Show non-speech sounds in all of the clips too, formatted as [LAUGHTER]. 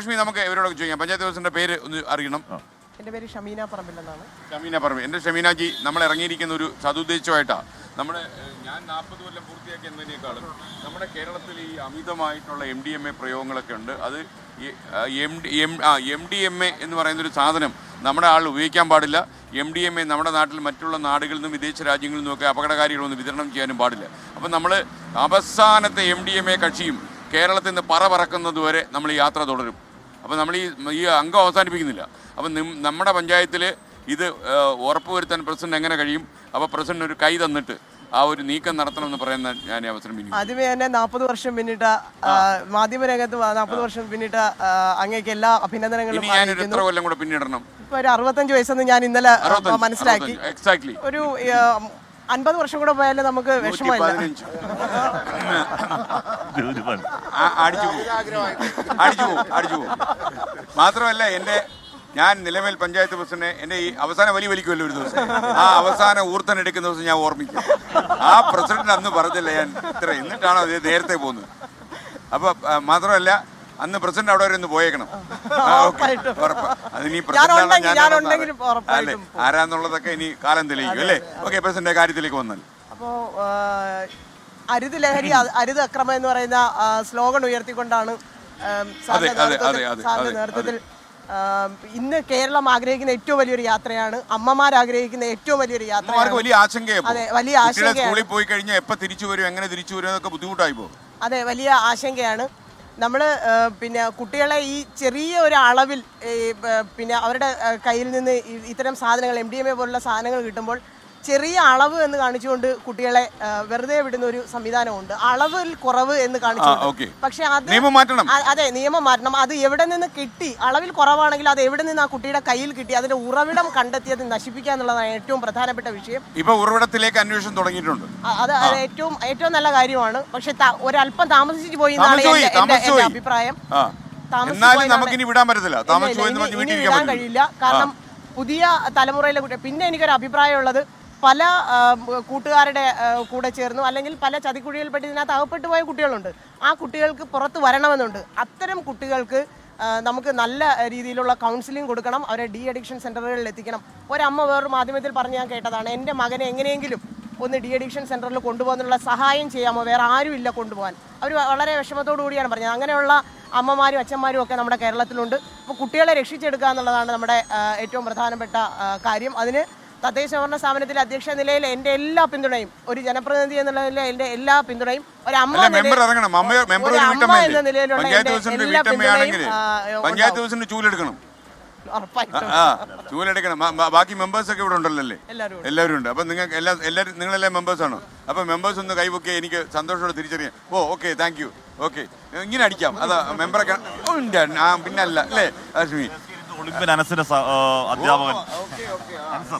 ആഷ്മി നമുക്ക് ഇവരോടൊക്കെ ചോദിക്കാം. പഞ്ചായത്ത് ദിവസത്തിന്റെ പേര് ഒന്ന് അറിയണം. എന്റെ പേര് ഷമീന പറമ്പിൽ എന്നാണ്. ഷമീന പറമ്പിൽ. എന്റെ ഷമീനാജി നമ്മൾ ഇറങ്ങിയിരിക്കുന്ന ഒരു സതുദ്ദേശമായിട്ടാണ് നമ്മുടെ ഞാൻ നാൽപ്പത് കൊല്ലം പൂർത്തിയാക്കി എന്നതിനേക്കാളും നമ്മുടെ കേരളത്തിൽ ഈ അമിതമായിട്ടുള്ള എം ഡി എം എ പ്രയോഗങ്ങളൊക്കെ ഉണ്ട്. അത് എം ഡി എം ആ എം ഡി എം എ എന്ന് പറയുന്ന ഒരു സാധനം നമ്മുടെ ആൾ ഉപയോഗിക്കാൻ പാടില്ല. എം ഡി എം എ നമ്മുടെ നാട്ടിൽ മറ്റുള്ള നാടുകളിൽ നിന്നും വിദേശ രാജ്യങ്ങളിൽ നിന്നും നിന്നുമൊക്കെ അപകടകാരികളൊന്നും വിതരണം ചെയ്യാനും പാടില്ല. അപ്പം നമ്മൾ അവസാനത്തെ എം ഡി എം എ കക്ഷിയും കേരളത്തിൽ നിന്ന് പറ പറക്കുന്നത് വരെ നമ്മൾ യാത്ര തുടരും. അപ്പോൾ നമ്മൾ ഈ ഈ അംഗം അവസാനിപ്പിക്കുന്നില്ല. അപ്പം നമ്മുടെ പഞ്ചായത്തിൽ ഇത് ഉറപ്പുവരുത്താൻ പ്രസിഡന്റ് എങ്ങനെ കഴിയും? അപ്പോൾ പ്രസിഡന്റ് ഒരു കൈ തന്നിട്ട് ആ ഒരു നീക്കം നടത്തണമെന്ന് പറയുന്ന ഞാൻ അവസരം പിന്നെ ആദ്യമേ തന്നെ നാൽപ്പത് വർഷം പിന്നിട്ട മാധ്യമരംഗത്ത് നാൽപ്പത് വർഷം പിന്നിട്ട അങ്ങേക്ക് എല്ലാ അഭിനന്ദനങ്ങളും ഞാനൊരു എത്ര കൊല്ലം കൂടെ പിന്നിടണം? ഇപ്പൊ ഒരു അറുപത്തഞ്ച് വയസ്സെന്ന് ഞാൻ ഇന്നലെ മനസ്സിലാക്കി. എക്സാക്ട്ലി ഒരു അൻപത് വർഷം കൂടെ പോയാലും നമുക്ക് വിഷമമില്ല. അടിച്ചു അടിച്ചു അടിച്ചു മാത്രമല്ല എന്റെ ഞാൻ നിലമേൽ പഞ്ചായത്ത് പ്രസിഡന്റ് എന്റെ ഈ അവസാന വലി വലിക്കുമല്ലോ ഒരു ദിവസം. ആ അവസാന ഊർത്തൻ എടുക്കുന്ന ദിവസം ഞാൻ ഓർമ്മിക്കും. ആ പ്രസിഡന്റ് അന്ന് പറഞ്ഞില്ല ഞാൻ ഇത്ര എന്നിട്ടാണോ അത് നേരത്തെ പോകുന്നത്? അപ്പൊ മാത്രമല്ല അന്ന് പ്രസിഡന്റ് അവിടെ വരെ ഒന്ന് പോയേക്കണം. അതിനി പ്രസിഡന്റ് അല്ലേ? ആരാന്നുള്ളതൊക്കെ ഇനി കാലം തെളിയിക്കും അല്ലേ? ഓക്കെ പ്രസിഡന്റ് കാര്യത്തിലേക്ക് വന്നാൽ. അപ്പോ അരുത് ലഹരി അരുത് അക്രമം എന്ന് പറയുന്ന സ്ലോഗൻ ഉയർത്തിക്കൊണ്ടാണ് നേതൃത്വത്തിൽ- ഇന്ന് കേരളം ആഗ്രഹിക്കുന്ന ഏറ്റവും വലിയൊരു യാത്രയാണ് അമ്മമാർ ആഗ്രഹിക്കുന്ന ഏറ്റവും വലിയൊരു യാത്ര വലിയ അതെ, വലിയ ആശങ്ക. സ്കൂളിൽ പോയി കഴിഞ്ഞാൽ എപ്പോൾ തിരിച്ചു വരും എങ്ങനെ തിരിച്ചു വരും എന്നൊക്കെ ബുദ്ധിമുട്ടായി പോകും അതെ വലിയ ആശങ്കയാണ്. നമ്മൾ പിന്നെ കുട്ടികളെ ഈ ചെറിയ ഒരു അളവിൽ പിന്നെ അവരുടെ കയ്യിൽ നിന്ന് ഇത്തരം സാധനങ്ങൾ എം ഡി എം എ പോലുള്ള സാധനങ്ങൾ കിട്ടുമ്പോൾ ചെറിയ അളവ് എന്ന് കാണിച്ചുകൊണ്ട് കുട്ടികളെ വെറുതെ വിടുന്ന ഒരു സംവിധാനമുണ്ട്. അളവിൽ കുറവ് എന്ന് കാണിച്ചു പക്ഷെ അത് നിയമം മാറ്റണം. അ- അതെ നിയമം മാറ്റണം. അത് എവിടെ നിന്ന് കിട്ടി അളവിൽ കുറവാണെങ്കിൽ അത് എവിടെ നിന്ന് ആ കുട്ടിയുടെ കയ്യിൽ കിട്ടി അതിന്റെ ഉറവിടം കണ്ടെത്തി അത് നശിപ്പിക്കുക എന്നുള്ളതാണ് ഏറ്റവും പ്രധാനപ്പെട്ട വിഷയം. ഇപ്പൊ ഉറവിടത്തിലേക്ക് അന്വേഷണം തുടങ്ങിയിട്ടുണ്ട്. അത് ഏറ്റവും ഏറ്റവും നല്ല കാര്യമാണ്. പക്ഷെ ഒരല്പം താമസിച്ചു പോയി എന്നാണ് പോയി. അഭിപ്രായം. എന്നാലും വിടാൻ പറ്റത്തില്ല. താമസിച്ചു കഴിയില്ല. കാരണം പുതിയ തലമുറയിലെ കുട്ടി പിന്നെ എനിക്കൊരു അഭിപ്രായമുള്ളത് പല കൂട്ടുകാരുടെ കൂടെ ചേർന്നു അല്ലെങ്കിൽ പല ചതിക്കുഴിയിൽപ്പെട്ട് ഇതിനകത്ത് അകപ്പെട്ടു പോയ കുട്ടികളുണ്ട്. ആ കുട്ടികൾക്ക് പുറത്ത് വരണമെന്നുണ്ട്. അത്തരം കുട്ടികൾക്ക് നമുക്ക് നല്ല രീതിയിലുള്ള കൗൺസിലിംഗ് കൊടുക്കണം. അവരെ ഡി അഡിക്ഷൻ സെന്ററുകളിൽ എത്തിക്കണം. ഒരമ്മ വേറൊരു മാധ്യമത്തിൽ പറഞ്ഞ് ഞാൻ കേട്ടതാണ്. എന്റെ മകനെ എങ്ങനെയെങ്കിലും ഒന്ന് ഡി അഡിക്ഷൻ സെന്ററിൽ കൊണ്ടുപോകാനുള്ള സഹായം ചെയ്യാമോ? വേറെ ആരും ഇല്ല കൊണ്ടുപോകാൻ. അവർ വളരെ വിഷമത്തോടു കൂടിയാണ് പറഞ്ഞത്. അങ്ങനെയുള്ള അമ്മമാരും അച്ഛന്മാരും ഒക്കെ നമ്മുടെ കേരളത്തിലുണ്ട്. അപ്പോൾ കുട്ടികളെ രക്ഷിച്ചെടുക്കുക എന്നുള്ളതാണ് നമ്മുടെ ഏറ്റവും പ്രധാനപ്പെട്ട കാര്യം. അതിന് തദ്ദേശ ഭരണ സ്ഥാപനത്തിലെ അധ്യക്ഷ നിലയിൽ എന്റെ എല്ലാ പിന്തുണയും ഒരു ജനപ്രതിനിധി എന്നുള്ള നിലയിൽ എന്റെ എല്ലാ പിന്തുണയും ഒരു അമ്മ അമ്മ എന്ന നിലയിലുള്ള എല്ലാ പിന്തുണയും. ചൂലെടുക്കണം. ചൂലെടുക്കണം. ബാക്കി മെമ്പേഴ്സ് ഒക്കെ ഇവിടെ ഉണ്ടല്ലേ എല്ലാവരും ഉണ്ട്. അപ്പൊ നിങ്ങൾക്ക് എല്ലാ എല്ലാവരും നിങ്ങളെല്ലാം മെമ്പേഴ്സ് ആണോ? അപ്പൊ മെമ്പേഴ്സ് ഒന്ന് കൈവൊക്കെ എനിക്ക് സന്തോഷത്തോടെ തിരിച്ചറിയാം oh okay thank you okay ഇങ്ങനെ അടിക്കാം. അതാ മെമ്പറൊക്കെ ഉണ്ട്. പിന്നല്ല അല്ലേ? ലക്ഷ്മി ഒളിമ്പ്യൻ അനസിന്റെ സ- ആ, അധ്യാപകൻ. ആദ്യ അനസ്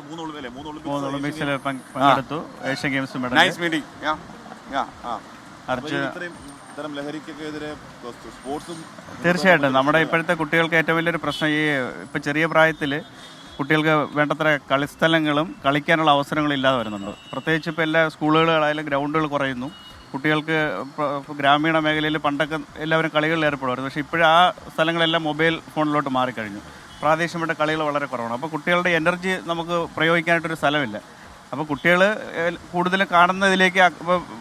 മൂന്ന് മൂന്ന് മൂന്ന് ഒളിമ്പ്യൻ ഒളിമ്പിക്സിൽ പങ്ക്- പങ്കെടുത്തു. Asian Games medal nice meeting yeah yeah ആ. അർജുൻ ഇത്രയും ഇത്തരം ലഹരിക്കൊക്കെ എതിരെ സ്പോർട്സും തീർച്ചയായിട്ടും. നമ്മുടെ ഇപ്പോഴത്തെ കുട്ടികൾക്ക് ഏറ്റവും വലിയൊരു പ്രശ്നം ഈ ഇപ്പം ചെറിയ പ്രായത്തിൽ കുട്ടികൾക്ക് വേണ്ടത്ര കളിസ്ഥലങ്ങളും കളിക്കാനുള്ള അവസരങ്ങളും ഇല്ലാതെ വരുന്നുണ്ട്. പ്രത്യേകിച്ച് ഇപ്പോൾ എല്ലാ സ്കൂളുകളായാലും ഗ്രൗണ്ടുകൾ കുറയുന്നു. കുട്ടികൾക്ക് ഗ്രാമീണ മേഖലയിൽ പണ്ടൊക്കെ എല്ലാവരും കളികളിൽ ഏർപ്പെടുമായിരുന്നു. പക്ഷേ ഇപ്പോഴും ആ സ്ഥലങ്ങളെല്ലാം മൊബൈൽ ഫോണിലോട്ട് മാറിക്കഴിഞ്ഞു. പ്രാദേശികമായിട്ട് കളികൾ വളരെ കുറവാണ്. അപ്പോൾ കുട്ടികളുടെ എനർജി നമുക്ക് പ്രയോഗിക്കാനായിട്ടൊരു സ്ഥലമില്ല. അപ്പോൾ കുട്ടികൾ കൂടുതൽ കാണുന്നതിലേക്ക്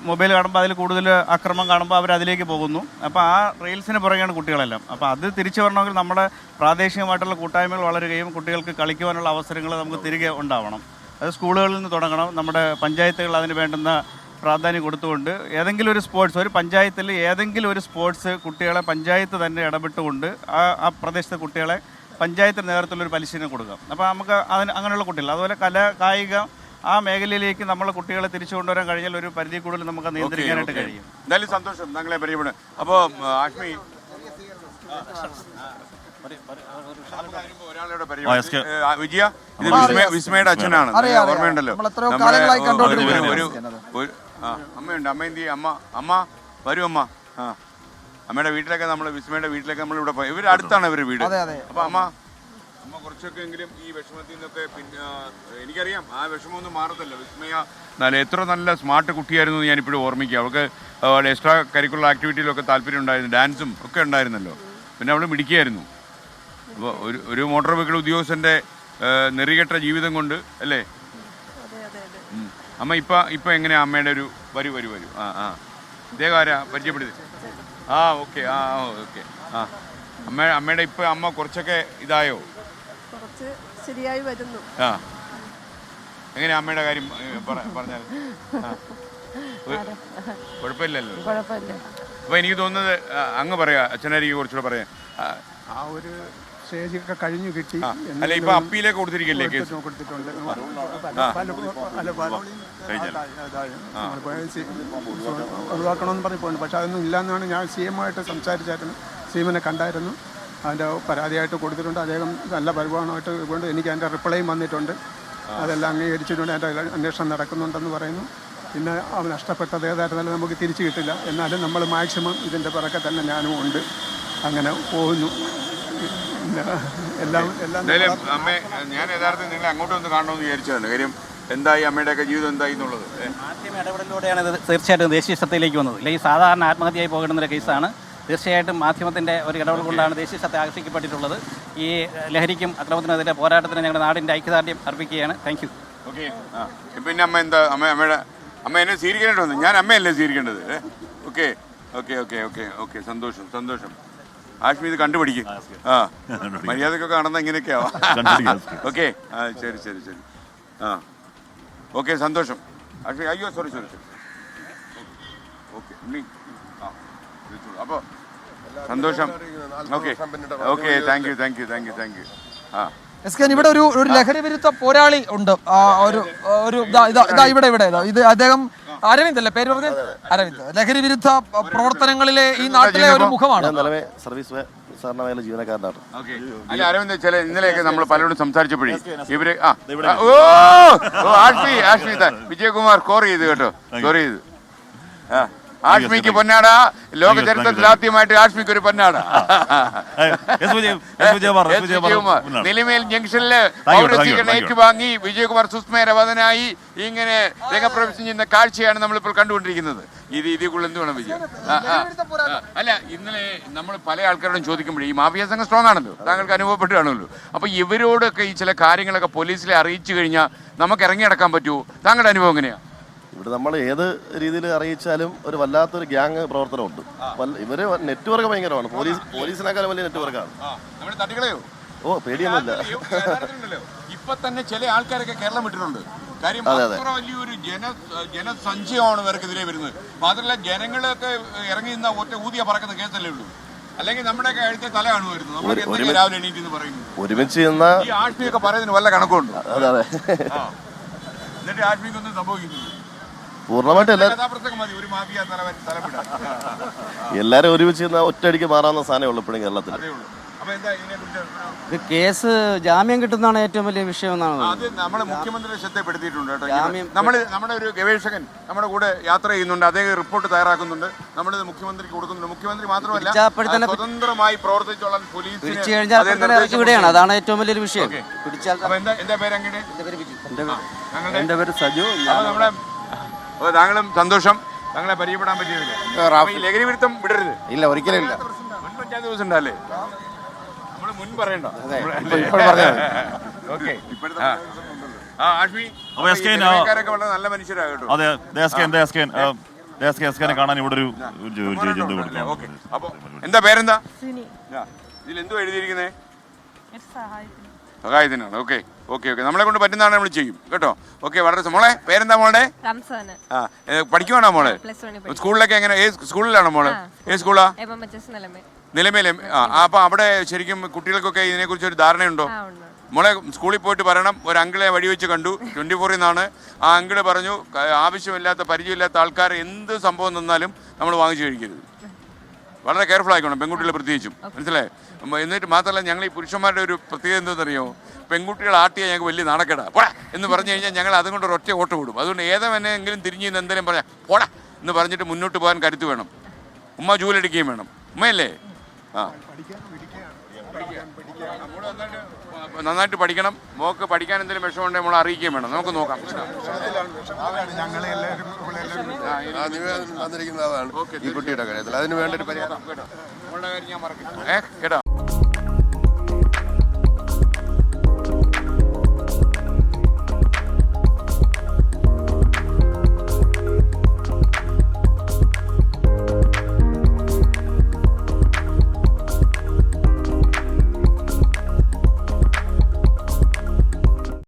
മൊബൈൽ കാണുമ്പോൾ അതിൽ കൂടുതൽ അക്രമം കാണുമ്പോൾ അവർ അതിലേക്ക് പോകുന്നു. അപ്പോൾ ആ റീൽസിന് പുറകെയാണ് കുട്ടികളെല്ലാം. അപ്പോൾ അത് തിരിച്ചു വരണമെങ്കിൽ നമ്മുടെ പ്രാദേശികമായിട്ടുള്ള കൂട്ടായ്മകൾ വളരുകയും കുട്ടികൾക്ക് കളിക്കുവാനുള്ള അവസരങ്ങൾ നമുക്ക് തിരികെ ഉണ്ടാവണം. അത് സ്കൂളുകളിൽ നിന്ന് തുടങ്ങണം. നമ്മുടെ പഞ്ചായത്തുകൾ അതിന് വേണ്ടുന്ന പ്രാധാന്യം കൊടുത്തുകൊണ്ട് ഏതെങ്കിലും ഒരു സ്പോർട്സ് ഒരു പഞ്ചായത്തിൽ ഏതെങ്കിലും ഒരു സ്പോർട്സ് കുട്ടികളെ പഞ്ചായത്ത് തന്നെ ഇടപെട്ടുകൊണ്ട് ആ ആ പ്രദേശത്തെ കുട്ടികളെ പഞ്ചായത്തിന് നേതൃത്വത്തിൽ ഒരു പരിശീലനം കൊടുക്കാം. അപ്പോൾ നമുക്ക് അതിന് അങ്ങനെയുള്ള കുട്ടികൾ അതുപോലെ കല കായിക ആ മേഖലയിലേക്ക് നമ്മളെ കുട്ടികളെ തിരിച്ചു കൊണ്ടുവരാൻ കഴിഞ്ഞാൽ ഒരു പരിധി കൂടുതൽ നമുക്ക് നിയന്ത്രിക്കാനായിട്ട് കഴിയും. എന്തായാലും സന്തോഷം താങ്കളെ പരിചയപ്പെടും. അപ്പോൾ ആഷ്മി. വിജയ? ഇത് വിസ്മയുടെ അച്ഛനാണ്. ഓർമ്മയുണ്ടല്ലോ. ഒരു ആ, അമ്മയുണ്ട്. അമ്മ എന്ത് ചെയ്യും? അമ്മ അമ്മ വരും അമ്മ. ആ. അമ്മയുടെ വീട്ടിലൊക്കെ നമ്മൾ വിസ്മയുടെ വീട്ടിലൊക്കെ നമ്മൾ ഇവിടെ പോയി. ഇവർ അടുത്താണ് ഇവർ വീട്. അതെ, അതെ. അപ്പൊ അമ്മ അമ്മ കുറച്ചൊക്കെ എങ്കിലും ഈ വിഷമത്തിൽ നിന്നൊക്കെ പിന്നെ ആ, എനിക്കറിയാം. ആ വിഷമമൊന്നും മാറത്തില്ല. വിസ്മയ നല്ല എത്ര നല്ല സ്മാർട്ട് കുട്ടിയായിരുന്നു എന്ന് ഞാനിപ്പോഴും ഓർമ്മിക്കുക. അവൾക്ക് എക്സ്ട്രാ കരിക്കുലർ ആക്ടിവിറ്റിയിലൊക്കെ താല്പര്യം ഉണ്ടായിരുന്നു. ഡാൻസും ഒക്കെ ഉണ്ടായിരുന്നല്ലോ. പിന്നെ അവൾ മിടിക്കുകയായിരുന്നു അപ്പോൾ ഒരു ഒരു മോട്ടോർ വെഹിക്കിൾ ഉദ്യോഗസ്ഥന്റെ നെറികെട്ട ജീവിതം കൊണ്ട് അല്ലേ. അമ്മ ഇപ്പം ഇപ്പം എങ്ങനെയാ അമ്മയുടെ ഒരു വരൂ വരൂ വരൂ? ആ ആ. ഇദ്ദേഹം ആരാ? പരിചയപ്പെടുത്തി. ആ ഓക്കെ. ആ ഓക്കെ. ആ. അമ്മ അമ്മയുടെ ഇപ്പം അമ്മ കുറച്ചൊക്കെ ഇതായോ? കുറച്ച് ശരിയായി വരുന്നു. ആ. എങ്ങനെയാ അമ്മയുടെ കാര്യം പറഞ്ഞാൽ. ഒരു- കുഴപ്പമില്ലല്ലോ. കുഴപ്പമില്ല. അപ്പോൾ എനിക്ക് തോന്നുന്നത് അങ്ങ് പറയാ. അച്ഛനായിരിക്കും കുറച്ചുകൂടെ പറയാം ആ, ആ ഒരു സ്റ്റേജൊക്കെ കഴിഞ്ഞു കിട്ടി. അല്ല ഇപ്പൊ അപ്പീലേക്ക് കൊടുത്തിരിക്കല്ലേ കേസ്? കൊടുത്തിട്ട് കൊടുത്തിട്ടുണ്ട് ഒഴിവാക്കണമെന്ന് പറഞ്ഞ് പോകുന്നു പക്ഷെ അതൊന്നും ഇല്ലാന്നാണ് ഞാൻ സി എമ്മായിട്ട് സംസാരിച്ചായിരുന്നു. സി എമ്മിനെ കണ്ടായിരുന്നു. അതിന്റെ പരാതിയായിട്ട് കൊടുത്തിട്ടുണ്ട്. അദ്ദേഹം നല്ല പരിപാലനമായിട്ട് കൊണ്ട് എനിക്ക് അതിന്റെ റിപ്ലൈയും വന്നിട്ടുണ്ട്. അതെല്ലാം അംഗീകരിച്ചിട്ടുണ്ട്. അതിന്റെ അന്വേഷണം നടക്കുന്നുണ്ടെന്ന് പറയുന്നു. പിന്നെ അവൻ നഷ്ടപ്പെട്ടത് ഏതായിരുന്നാലും നമുക്ക് തിരിച്ചു കിട്ടില്ല. എന്നാലും നമ്മൾ മാക്സിമം ഇതിന്റെ പിറക്കെ തന്നെ ഞാനും ഉണ്ട്. അങ്ങനെ പോകുന്നു. എല്ലാം എല്ലാം എന്തായാലും അമ്മ ഞാൻ യഥാർത്ഥം നിങ്ങളെ അങ്ങോട്ട് ഒന്ന് കാണണമെന്ന് വിചാരിച്ചതാണ്. കാര്യം എന്തായി? അമ്മയുടെയൊക്കെ ജീവിതം എന്തായി എന്നുള്ളത്? മാധ്യമ ഇടപെടലിലൂടെയാണ് ഇത് തീർച്ചയായിട്ടും ദേശീയ ശ്രദ്ധയിലേക്ക് വന്നത്. അല്ലെങ്കിൽ സാധാരണ ആത്മഹത്യയായി പോകേണ്ടുന്ന ഒരു കേസാണ്. തീർച്ചയായിട്ടും മാധ്യമത്തിന്റെ ഒരു ഇടപെടൽ കൊണ്ടാണ് ദേശീയ ശ്രദ്ധ ആകർഷിക്കപ്പെട്ടിട്ടുള്ളത്. ഈ ലഹരിക്കും അക്രമത്തിനെതിരെ പോരാട്ടത്തിന് ഞങ്ങളുടെ നാടിന്റെ ഐക്യദാർഢ്യം അർപ്പിക്കുകയാണ്. Thank you okay. പിന്നെ അമ്മ എന്താ? അമ്മ അമ്മയുടെ അമ്മ എന്നെ സ്വീകരിക്കേണ്ടത് ഞാൻ അമ്മയല്ലേ സ്വീകരിക്കേണ്ടത്? Okay. Okay okay okay okay. സന്തോഷം സന്തോഷം. ആഷ്മി ഇത് കണ്ടുപിടിക്കും. ആ. മര്യാദക്കൊക്കെ കാണുന്ന ഇങ്ങനെയൊക്കെയാവാ. ഓക്കെ. ആ ശരി ശരി ശരി. ആ. ഓക്കെ സന്തോഷം. ആഷ്മി അയ്യോ sorry sorry sorry okay Unni. ആ അപ്പോൾ സന്തോഷം. Okay. Okay thank you thank you thank you thank you ആ. എസ് കെ ഇവിടെ ഒരു ഒരു ലഹരി വിരുദ്ധ പോരാളി ഉണ്ട്. ഒരു ഒരു ഇതാ- ഇതാ ഇവിടെ ഇവിടെ ഇത് അദ്ദേഹം അരവിന്ദ് അല്ലേ പേര് പറഞ്ഞ? അരവിന്ദ്. ലഹരി വിരുദ്ധ പ്രവർത്തനങ്ങളിലെ ഈ നാട്ടിലെ ഒരു മുഖമാണ്? ഞാൻ നിലവെ സർവീസ് മേഖല ജീവനക്കാരനാണ്. ഓക്കെ. അല്ല അരവിന്ദ് ചില ഇന്നലെയൊക്കെ നമ്മൾ പലരോടും സംസാരിച്ചപ്പോഴേ ഇവർ ആ ഓ ആഷ്മി ആഷ്മി വിജയകുമാർ കോർ ചെയ്ത് കേട്ടോ. കോർ ചെയ്ത്. ആ. ആഷ്മിക്ക് പൊന്നാട ലോക ചരിത്രത്തിൽ ആദ്യമായിട്ട് ആഷ്മിക്ക് ഒരു പൊന്നാട. നിലമേൽ ജംഗ്ഷനിൽ പൗരസ്വീകരണം. ഏറ്റുവാങ്ങി വിജയകുമാർ സുസ്മേരവതനായി ഇങ്ങനെ രംഗപ്രവേശം ചെയ്യുന്ന കാഴ്ചയാണ് നമ്മളിപ്പോൾ കണ്ടുകൊണ്ടിരിക്കുന്നത്. ഇത് ഇതിൽ എന്ത് വേണം വിജയം. അല്ല ഇന്നലെ നമ്മൾ പല ആൾക്കാരോടും ചോദിക്കുമ്പോഴേ ഈ മാഫിയ സംഘം സ്ട്രോങ് ആണല്ലോ. താങ്കൾക്ക് അനുഭവപ്പെട്ടുകയാണല്ലോ അപ്പൊ ഇവരോടൊക്കെ ഈ ചില കാര്യങ്ങളൊക്കെ പോലീസിലെ അറിയിച്ചു കഴിഞ്ഞാൽ നമുക്ക് ഇറങ്ങി അടക്കാൻ പറ്റുമോ? താങ്കളുടെ അനുഭവം എങ്ങനെയാ? ഇവിടെ നമ്മൾ ഏത് രീതിയിൽ അറിയിച്ചാലും ഒരു വല്ലാത്തൊരു ഗ്യാങ് പ്രവർത്തനമുണ്ട്. ഇവർ നെറ്റ്വർക്ക് ഭയങ്കരമാണ്. പോലീസ് പോലീസിനേക്കാളും വലിയ നെറ്റ്വർക്കാണ്. ഓ പേടിയൊന്നുമില്ല. ഇപ്പൊ തന്നെ ചില ആൾക്കാരൊക്കെ കേരളം വിട്ടിട്ടുണ്ട്. കാര്യം അതെ, അതെ. അത്ര വലിയൊരു ജന ജനസഞ്ചയമാണ് ഇവർക്കെതിരെ വരുന്നത്. മാത്രമല്ല ജനങ്ങളൊക്കെ ഇറങ്ങി നിന്ന ഒറ്റ ഊതിയ പറക്കുന്ന കേസല്ലേ ഉള്ളൂ. അല്ലെങ്കിൽ നമ്മുടെയൊക്കെ എഴുത്തെ തല കാണുമായിരുന്നു. നമ്മൾ രാവിലെ എണീറ്റ് പറയുന്നു. ഒരുമിച്ച് ഈ ആഷ്മിയൊക്കെ പറയുന്നതിന് വല്ല കണക്കുണ്ട് അതെ അതെ. എന്നിട്ട് ആഷ്മിക്കൊന്നും സംഭവിക്കുന്നില്ല. പൂർണമായിട്ട് എല്ലാ എല്ലാരും ഒരുമിച്ച് ഒറ്റയടിക്ക് മാറാവുന്ന സാധനമേ ഉള്ളൂ ഇപ്പോഴും കേരളത്തിൽ അതേ ഉള്ളൂ. അപ്പൊ എന്താ ഇതിനെ ഇത് കേസ് ജാമ്യം കിട്ടുന്നതാണ് ഏറ്റവും വലിയ വിഷയം എന്നാണ് അത് നമ്മളെ മുഖ്യമന്ത്രിയുടെ ശ്രദ്ധപ്പെടുത്തിയിട്ടുണ്ട് കേട്ടോ. നമ്മൾ നമ്മുടെ ഒരു ഗവേഷകൻ നമ്മുടെ കൂടെ യാത്ര ചെയ്യുന്നുണ്ട്. അദ്ദേഹം റിപ്പോർട്ട് തയ്യാറാക്കുന്നുണ്ട്. നമ്മൾ മുഖ്യമന്ത്രിക്ക് കൊടുക്കുന്നുണ്ട്. മുഖ്യമന്ത്രി മാത്രമല്ല സ്വതന്ത്രമായി പ്രവർത്തിച്ചോളാൻ പോലീസ് വിടുകയാണ് അതാണ് ഏറ്റവും വലിയൊരു വിഷയം. പിടിച്ചാൽ എന്താ എന്താ പേര് അങ്ങനെ എന്റെ പേര് സജു. നമ്മുടെ ഓ, താങ്കളും സന്തോഷം. താങ്കളെ പരിചയപ്പെടാൻ പറ്റിയില്ല ഈ ലഹരി വിരുദ്ധം വിടരുത്. ഇല്ല ഒരിക്കലും ഇല്ല. മുൻ പഞ്ചായത്ത് ദിവസം ഉണ്ടല്ലേ നമ്മൾ മുൻ പറയണ്ട. [LAUGHS] ഓക്കെ. നല്ല മനുഷ്യരാ കേട്ടോ അതെ കാണാൻ ഇവിടെ ഒരു എന്താ പേരെന്താ? ഇതിൽ എന്തോ എഴുതിയിരിക്കുന്നേ? സഹായത്തിനാണ്. ഓക്കെ. Okay okay. നമ്മളെ കൊണ്ട് പറ്റുന്നതാണ് നമ്മൾ ചെയ്യും. കേട്ടോ? ഓക്കെ വളരെ മോളെ പേരെന്താ മോളുടെ ആ പഠിക്കുവാണോ മോളെ? സ്കൂളിലൊക്കെ എങ്ങനെ ഏത് സ്കൂളിലാണോ മോളെ? ഏത് സ്കൂളാ? നിലമേലെ ആ അപ്പൊ അവിടെ ശരിക്കും കുട്ടികൾക്കൊക്കെ ഇതിനെക്കുറിച്ച് ഒരു ധാരണയുണ്ടോ? ഉണ്ട്. മോളെ സ്കൂളിൽ പോയിട്ട് പറയണം. ഒരു അങ്കിളെ വഴിവെച്ച് കണ്ടു. ട്വന്റി ഫോറിൽ നിന്നാണ്. ആ അങ്കിൾ പറഞ്ഞു ആവശ്യമില്ലാത്ത പരിചയമില്ലാത്ത ആൾക്കാർ എന്ത് സംഭവം തന്നാലും നമ്മൾ വാങ്ങിച്ചു കഴിക്കരുത്. വളരെ കെയർഫുൾ ആയിക്കോണം. പെൺകുട്ടികൾ പ്രത്യേകിച്ചും. മനസ്സിലായി? എന്നിട്ട് മാത്രമല്ല ഞങ്ങൾ ഈ പുരുഷന്മാരുടെ ഒരു പ്രത്യേകത എന്തെന്നറിയോ പെൺകുട്ടികൾ ആട്ടിയാൽ ഞങ്ങൾക്ക് വലിയ നാണക്കേടാ. പോടാ എന്ന് പറഞ്ഞു കഴിഞ്ഞാൽ ഞങ്ങൾ അതും കൊണ്ട് ഒറ്റ ഓട്ടം വിടും അതുകൊണ്ട് ഏതെങ്കിലും തിരിഞ്ഞ് നിന്ന് എന്തെങ്കിലും പറയാം പോടാ എന്ന് പറഞ്ഞിട്ട് മുന്നോട്ട് പോകാൻ കരുത്ത് വേണം. ഉമ്മ ജൂലടിക്കുകയും വേണം. ഉമ്മയല്ലേ? ആ. നന്നായിട്ട് പഠിക്കണം. മോക്ക് പഠിക്കാൻ എന്തെങ്കിലും വിഷമമുണ്ടെങ്കിൽ നമ്മൾ അറിയിക്കുകയും വേണം. നമുക്ക് നോക്കാം. തന്നിരിക്കുന്ന അതാണ് ഈ കുട്ടിയുടെ കാര്യത്തിൽ അതിന് വേണ്ട ഒരു പരിഹാരം കേട്ടോ.